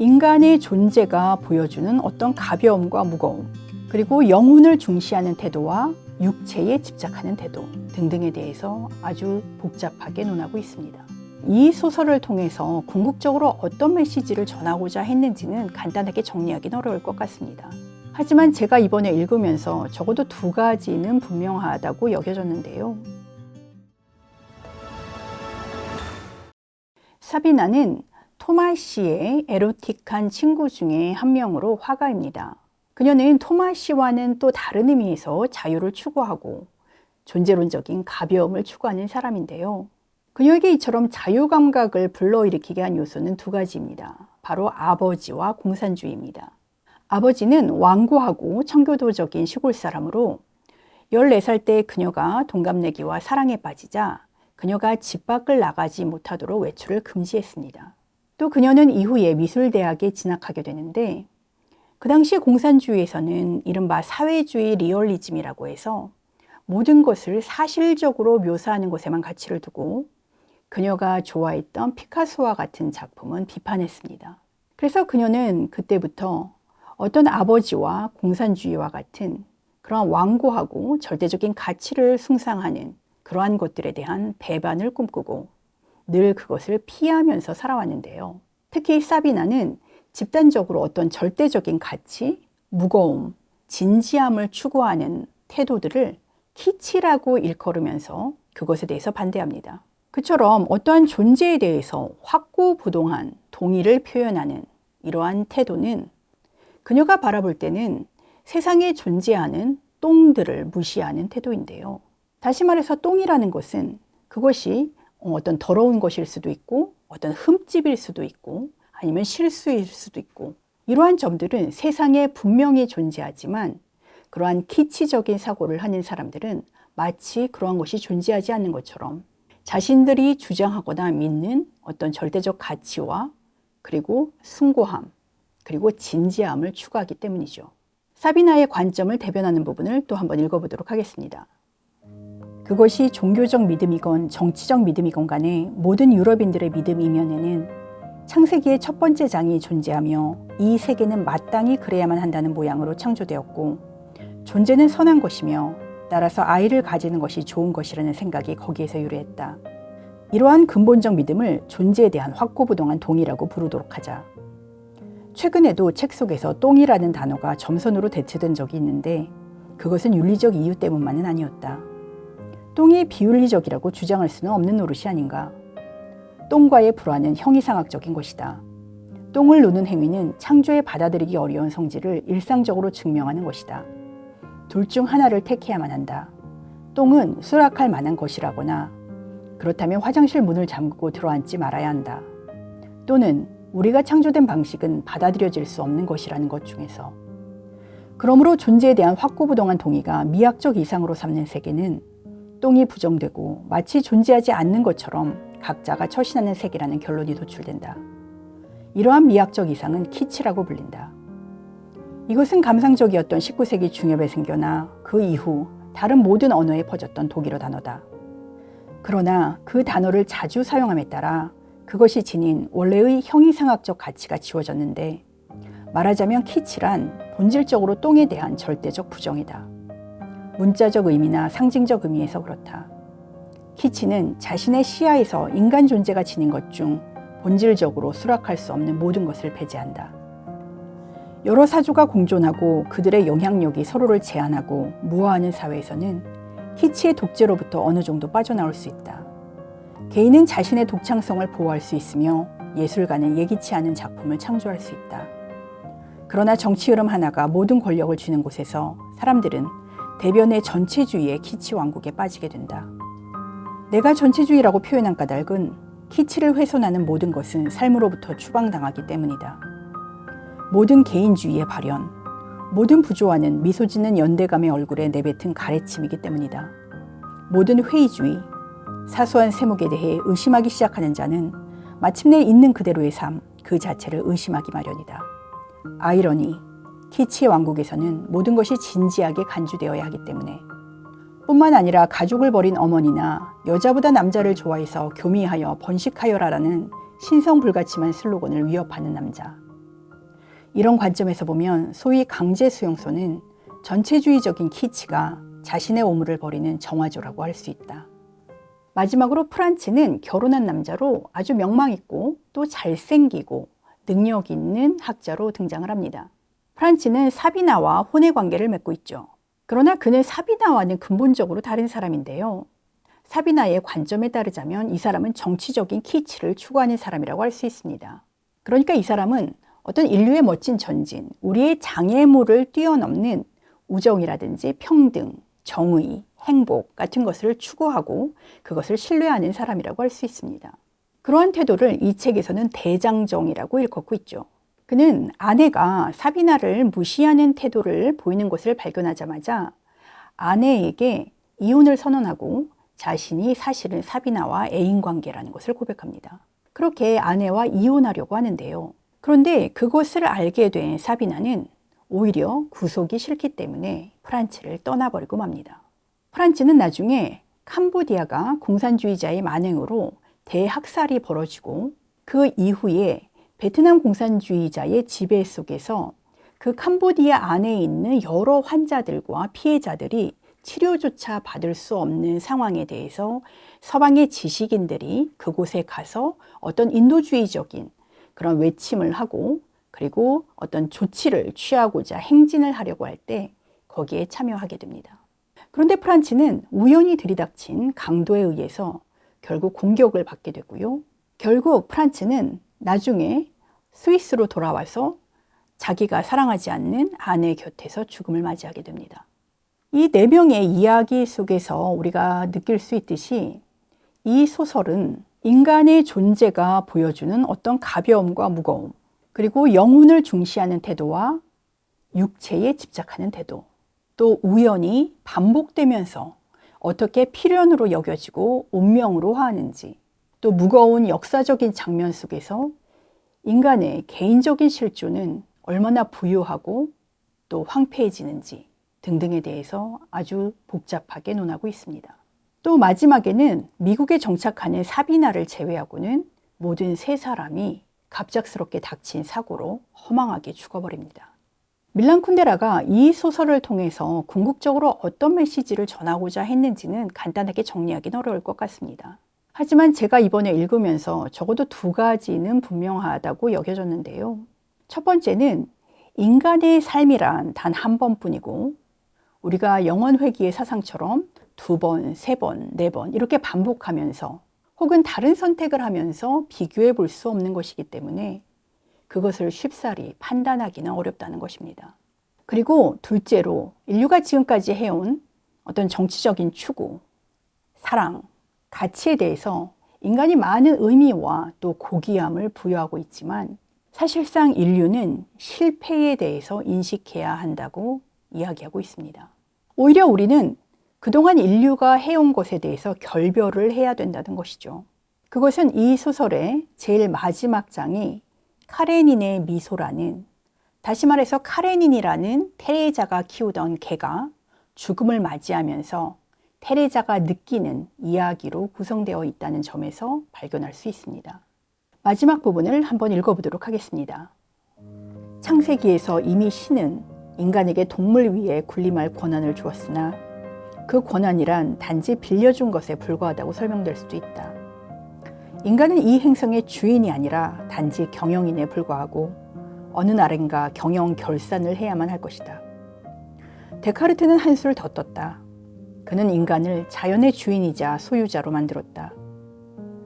인간의 존재가 보여주는 어떤 가벼움과 무거움, 그리고 영혼을 중시하는 태도와 육체에 집착하는 태도 등등에 대해서 아주 복잡하게 논하고 있습니다. 이 소설을 통해서 궁극적으로 어떤 메시지를 전하고자 했는지는 간단하게 정리하기는 어려울 것 같습니다. 하지만 제가 이번에 읽으면서 적어도 두 가지는 분명하다고 여겨졌는데요. 사비나는 토마시의 에로틱한 친구 중에 한 명으로 화가입니다. 그녀는 토마시와는 또 다른 의미에서 자유를 추구하고 존재론적인 가벼움을 추구하는 사람인데요. 그녀에게 이처럼 자유감각을 불러일으키게 한 요소는 두 가지입니다. 바로 아버지와 공산주의입니다. 아버지는 완고하고 청교도적인 시골 사람으로 14살 때 그녀가 동갑내기와 사랑에 빠지자 그녀가 집 밖을 나가지 못하도록 외출을 금지했습니다. 또 그녀는 이후에 미술대학에 진학하게 되는데 그 당시 공산주의에서는 이른바 사회주의 리얼리즘이라고 해서 모든 것을 사실적으로 묘사하는 것에만 가치를 두고 그녀가 좋아했던 피카소와 같은 작품은 비판했습니다. 그래서 그녀는 그때부터 어떤 아버지와 공산주의와 같은 그러한 완고하고 절대적인 가치를 숭상하는 그러한 것들에 대한 배반을 꿈꾸고 늘 그것을 피하면서 살아왔는데요. 특히 사비나는 집단적으로 어떤 절대적인 가치, 무거움, 진지함을 추구하는 태도들을 키치라고 일컬으면서 그것에 대해서 반대합니다. 그처럼 어떠한 존재에 대해서 확고부동한 동의를 표현하는 이러한 태도는 그녀가 바라볼 때는 세상에 존재하는 똥들을 무시하는 태도인데요. 다시 말해서 똥이라는 것은 그것이 어떤 더러운 것일 수도 있고 어떤 흠집일 수도 있고 아니면 실수일 수도 있고 이러한 점들은 세상에 분명히 존재하지만 그러한 키치적인 사고를 하는 사람들은 마치 그러한 것이 존재하지 않는 것처럼 자신들이 주장하거나 믿는 어떤 절대적 가치와 그리고 숭고함 그리고 진지함을 추구하기 때문이죠. 사비나의 관점을 대변하는 부분을 또 한번 읽어보도록 하겠습니다. 그것이 종교적 믿음이건 정치적 믿음이건 간에 모든 유럽인들의 믿음 이면에는 창세기의 첫 번째 장이 존재하며 이 세계는 마땅히 그래야만 한다는 모양으로 창조되었고 존재는 선한 것이며 따라서 아이를 가지는 것이 좋은 것이라는 생각이 거기에서 유래했다. 이러한 근본적 믿음을 존재에 대한 확고부동한 동의라고 부르도록 하자. 최근에도 책 속에서 똥이라는 단어가 점선으로 대체된 적이 있는데 그것은 윤리적 이유 때문만은 아니었다. 똥이 비윤리적이라고 주장할 수는 없는 노릇이 아닌가. 똥과의 불화는 형이상학적인 것이다. 똥을 누는 행위는 창조에 받아들이기 어려운 성질을 일상적으로 증명하는 것이다. 둘 중 하나를 택해야만 한다. 똥은 수락할 만한 것이라거나 그렇다면 화장실 문을 잠그고 들어앉지 말아야 한다. 또는 우리가 창조된 방식은 받아들여질 수 없는 것이라는 것 중에서. 그러므로 존재에 대한 확고부동한 동의가 미학적 이상으로 삼는 세계는 똥이 부정되고 마치 존재하지 않는 것처럼 각자가 처신하는 세계라는 결론이 도출된다. 이러한 미학적 이상은 키치라고 불린다. 이것은 감상적이었던 19세기 중엽에 생겨나 그 이후 다른 모든 언어에 퍼졌던 독일어 단어다. 그러나 그 단어를 자주 사용함에 따라 그것이 지닌 원래의 형이상학적 가치가 지워졌는데 말하자면 키치란 본질적으로 똥에 대한 절대적 부정이다. 문자적 의미나 상징적 의미에서 그렇다. 키치는 자신의 시야에서 인간 존재가 지닌 것 중 본질적으로 수락할 수 없는 모든 것을 배제한다. 여러 사조가 공존하고 그들의 영향력이 서로를 제한하고 무화하는 사회에서는 키치의 독재로부터 어느 정도 빠져나올 수 있다. 개인은 자신의 독창성을 보호할 수 있으며 예술가는 예기치 않은 작품을 창조할 수 있다. 그러나 정치 흐름 하나가 모든 권력을 쥐는 곳에서 사람들은 대변의 전체주의의 키치 왕국에 빠지게 된다. 내가 전체주의라고 표현한 까닭은 키치를 훼손하는 모든 것은 삶으로부터 추방당하기 때문이다. 모든 개인주의의 발현, 모든 부조화는 미소 짓는 연대감의 얼굴에 내뱉은 가래침이기 때문이다. 모든 회의주의, 사소한 세목에 대해 의심하기 시작하는 자는 마침내 있는 그대로의 삶 그 자체를 의심하기 마련이다. 아이러니, 키치의 왕국에서는 모든 것이 진지하게 간주되어야 하기 때문에 뿐만 아니라 가족을 버린 어머니나 여자보다 남자를 좋아해서 교미하여 번식하여라라는 신성불가침한 슬로건을 위협하는 남자. 이런 관점에서 보면 소위 강제 수용소는 전체주의적인 키치가 자신의 오물을 버리는 정화조라고 할 수 있다. 마지막으로 프란츠는 결혼한 남자로 아주 명망 있고 또 잘생기고 능력 있는 학자로 등장을 합니다. 프란츠는 사비나와 혼의 관계를 맺고 있죠. 그러나 그는 사비나와는 근본적으로 다른 사람인데요. 사비나의 관점에 따르자면 이 사람은 정치적인 키치를 추구하는 사람이라고 할 수 있습니다. 그러니까 이 사람은 어떤 인류의 멋진 전진, 우리의 장애물을 뛰어넘는 우정이라든지 평등, 정의, 행복 같은 것을 추구하고 그것을 신뢰하는 사람이라고 할 수 있습니다. 그러한 태도를 이 책에서는 대장정이라고 일컫고 있죠. 그는 아내가 사비나를 무시하는 태도를 보이는 것을 발견하자마자 아내에게 이혼을 선언하고 자신이 사실은 사비나와 애인 관계라는 것을 고백합니다. 그렇게 아내와 이혼하려고 하는데요. 그런데 그것을 알게 된 사비나는 오히려 구속이 싫기 때문에 프란츠를 떠나버리고 맙니다. 프란츠는 나중에 캄보디아가 공산주의자의 만행으로 대학살이 벌어지고 그 이후에 베트남 공산주의자의 지배 속에서 그 캄보디아 안에 있는 여러 환자들과 피해자들이 치료조차 받을 수 없는 상황에 대해서 서방의 지식인들이 그곳에 가서 어떤 인도주의적인 그런 외침을 하고 그리고 어떤 조치를 취하고자 행진을 하려고 할 때 거기에 참여하게 됩니다. 그런데 프란치는 우연히 들이닥친 강도에 의해서 결국 공격을 받게 되고요. 결국 프란츠는 나중에 스위스로 돌아와서 자기가 사랑하지 않는 아내 곁에서 죽음을 맞이하게 됩니다. 이 네 명의 이야기 속에서 우리가 느낄 수 있듯이 이 소설은 인간의 존재가 보여주는 어떤 가벼움과 무거움, 그리고 영혼을 중시하는 태도와 육체에 집착하는 태도, 또 우연히 반복되면서 어떻게 필연으로 여겨지고 운명으로 화하는지, 또 무거운 역사적인 장면 속에서 인간의 개인적인 실존은 얼마나 부유하고 또 황폐해지는지 등등에 대해서 아주 복잡하게 논하고 있습니다. 또 마지막에는 미국에 정착하는 사비나를 제외하고는 모든 세 사람이 갑작스럽게 닥친 사고로 허망하게 죽어버립니다. 밀란 쿤데라가 이 소설을 통해서 궁극적으로 어떤 메시지를 전하고자 했는지는 간단하게 정리하기는 어려울 것 같습니다. 하지만 제가 이번에 읽으면서 적어도 두 가지는 분명하다고 여겨졌는데요. 첫 번째는 인간의 삶이란 단 한 번뿐이고 우리가 영원 회귀의 사상처럼 두 번, 세 번, 네 번 이렇게 반복하면서 혹은 다른 선택을 하면서 비교해 볼 수 없는 것이기 때문에 그것을 쉽사리 판단하기는 어렵다는 것입니다. 그리고 둘째로 인류가 지금까지 해온 어떤 정치적인 추구, 사랑, 가치에 대해서 인간이 많은 의미와 또 고귀함을 부여하고 있지만 사실상 인류는 실패에 대해서 인식해야 한다고 이야기하고 있습니다. 오히려 우리는 그동안 인류가 해온 것에 대해서 결별을 해야 된다는 것이죠. 그것은 이 소설의 제일 마지막 장이 카레닌의 미소라는 다시 말해서 카레닌이라는 테레자가 키우던 개가 죽음을 맞이하면서 테레자가 느끼는 이야기로 구성되어 있다는 점에서 발견할 수 있습니다. 마지막 부분을 한번 읽어보도록 하겠습니다. 창세기에서 이미 신은 인간에게 동물 위에 군림할 권한을 주었으나 그 권한이란 단지 빌려준 것에 불과하다고 설명될 수도 있다. 인간은 이 행성의 주인이 아니라 단지 경영인에 불과하고 어느 날인가 경영 결산을 해야만 할 것이다. 데카르트는 한술 더 떴다. 그는 인간을 자연의 주인이자 소유자로 만들었다.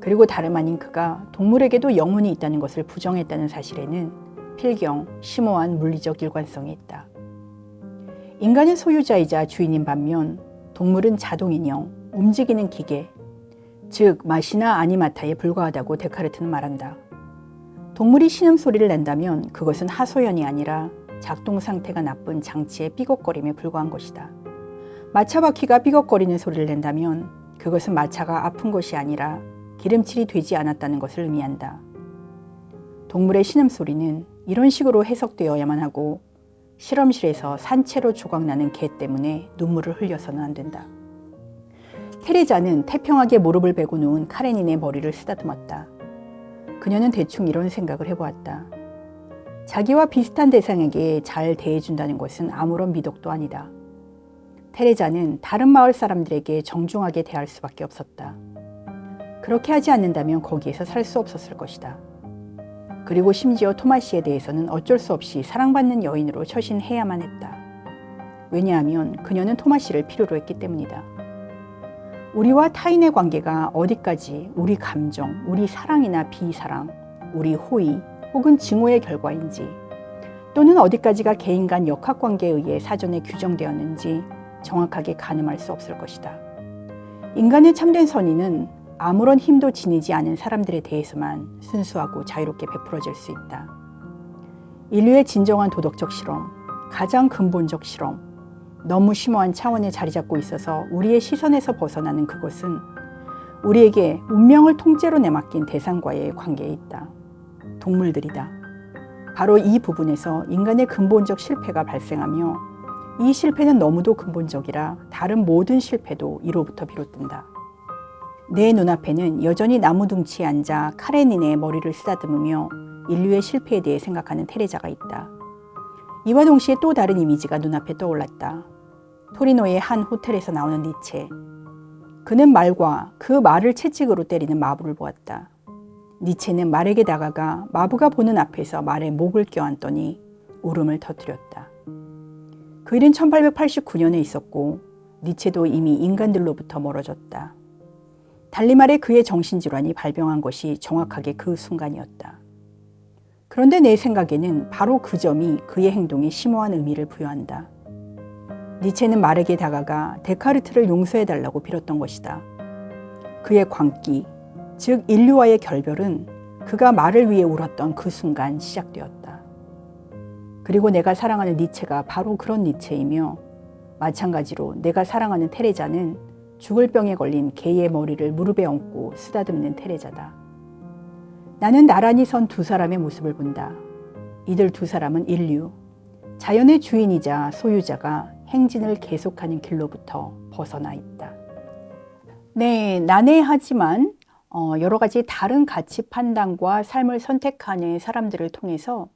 그리고 다름 아닌 그가 동물에게도 영혼이 있다는 것을 부정했다는 사실에는 필경, 심오한 물리적 일관성이 있다. 인간은 소유자이자 주인인 반면 동물은 자동인형, 움직이는 기계, 즉 마시나 아니마타에 불과하다고 데카르트는 말한다. 동물이 신음소리를 낸다면 그것은 하소연이 아니라 작동 상태가 나쁜 장치의 삐걱거림에 불과한 것이다. 마차 바퀴가 삐걱거리는 소리를 낸다면 그것은 마차가 아픈 것이 아니라 기름칠이 되지 않았다는 것을 의미한다. 동물의 신음소리는 이런 식으로 해석되어야만 하고 실험실에서 산채로 조각나는 개 때문에 눈물을 흘려서는 안 된다. 테레자는 태평하게 무릎을 베고 누운 카레닌의 머리를 쓰다듬었다. 그녀는 대충 이런 생각을 해보았다. 자기와 비슷한 대상에게 잘 대해준다는 것은 아무런 미덕도 아니다. 테레자는 다른 마을 사람들에게 정중하게 대할 수밖에 없었다. 그렇게 하지 않는다면 거기에서 살 수 없었을 것이다. 그리고 심지어 토마시에 대해서는 어쩔 수 없이 사랑받는 여인으로 처신해야만 했다. 왜냐하면 그녀는 토마시를 필요로 했기 때문이다. 우리와 타인의 관계가 어디까지 우리 감정, 우리 사랑이나 비사랑, 우리 호의 혹은 증오의 결과인지 또는 어디까지가 개인 간 역학 관계에 의해 사전에 규정되었는지 정확하게 가늠할 수 없을 것이다. 인간의 참된 선의는 아무런 힘도 지니지 않은 사람들에 대해서만 순수하고 자유롭게 베풀어질 수 있다. 인류의 진정한 도덕적 실험, 가장 근본적 실험, 너무 심오한 차원에 자리 잡고 있어서 우리의 시선에서 벗어나는 그것은 우리에게 운명을 통째로 내맡긴 대상과의 관계에 있다. 동물들이다. 바로 이 부분에서 인간의 근본적 실패가 발생하며 이 실패는 너무도 근본적이라 다른 모든 실패도 이로부터 비롯된다. 내 눈앞에는 여전히 나무둥치에 앉아 카레닌의 머리를 쓰다듬으며 인류의 실패에 대해 생각하는 테레자가 있다. 이와 동시에 또 다른 이미지가 눈앞에 떠올랐다. 토리노의 한 호텔에서 나오는 니체. 그는 말과 그 말을 채찍으로 때리는 마부를 보았다. 니체는 말에게 다가가 마부가 보는 앞에서 말에 목을 껴안더니 울음을 터뜨렸다. 그 일은 1889년에 있었고 니체도 이미 인간들로부터 멀어졌다. 달리 말해 그의 정신질환이 발병한 것이 정확하게 그 순간이었다. 그런데 내 생각에는 바로 그 점이 그의 행동에 심오한 의미를 부여한다. 니체는 말에게 다가가 데카르트를 용서해달라고 빌었던 것이다. 그의 광기, 즉 인류와의 결별은 그가 말을 위해 울었던 그 순간 시작되었다. 그리고 내가 사랑하는 니체가 바로 그런 니체이며 마찬가지로 내가 사랑하는 테레자는 죽을 병에 걸린 개의 머리를 무릎에 얹고 쓰다듬는 테레자다. 나는 나란히 선 두 사람의 모습을 본다. 이들 두 사람은 인류, 자연의 주인이자 소유자가 행진을 계속하는 길로부터 벗어나 있다. 네, 난해하지만 어, 여러 가지 다른 가치 판단과 삶을 선택하는 사람들을 통해서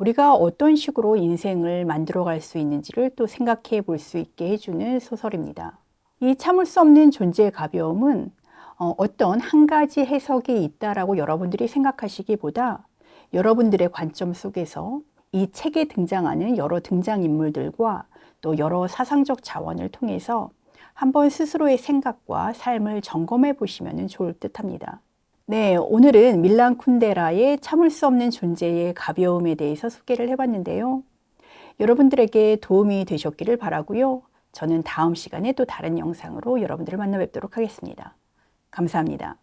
우리가 어떤 식으로 인생을 만들어갈 수 있는지를 또 생각해 볼 수 있게 해주는 소설입니다. 이 참을 수 없는 존재의 가벼움은 어, 어떤 한 가지 해석이 있다라고 여러분들이 생각하시기보다 여러분들의 관점 속에서 이 책에 등장하는 여러 등장인물들과 또 여러 사상적 자원을 통해서 한번 스스로의 생각과 삶을 점검해 보시면 좋을 듯 합니다. 네, 오늘은 밀란 쿤데라의 참을 수 없는 존재의 가벼움에 대해서 소개를 해봤는데요. 여러분들에게 도움이 되셨기를 바라고요. 저는 다음 시간에 또 다른 영상으로 여러분들을 만나 뵙도록 하겠습니다. 감사합니다.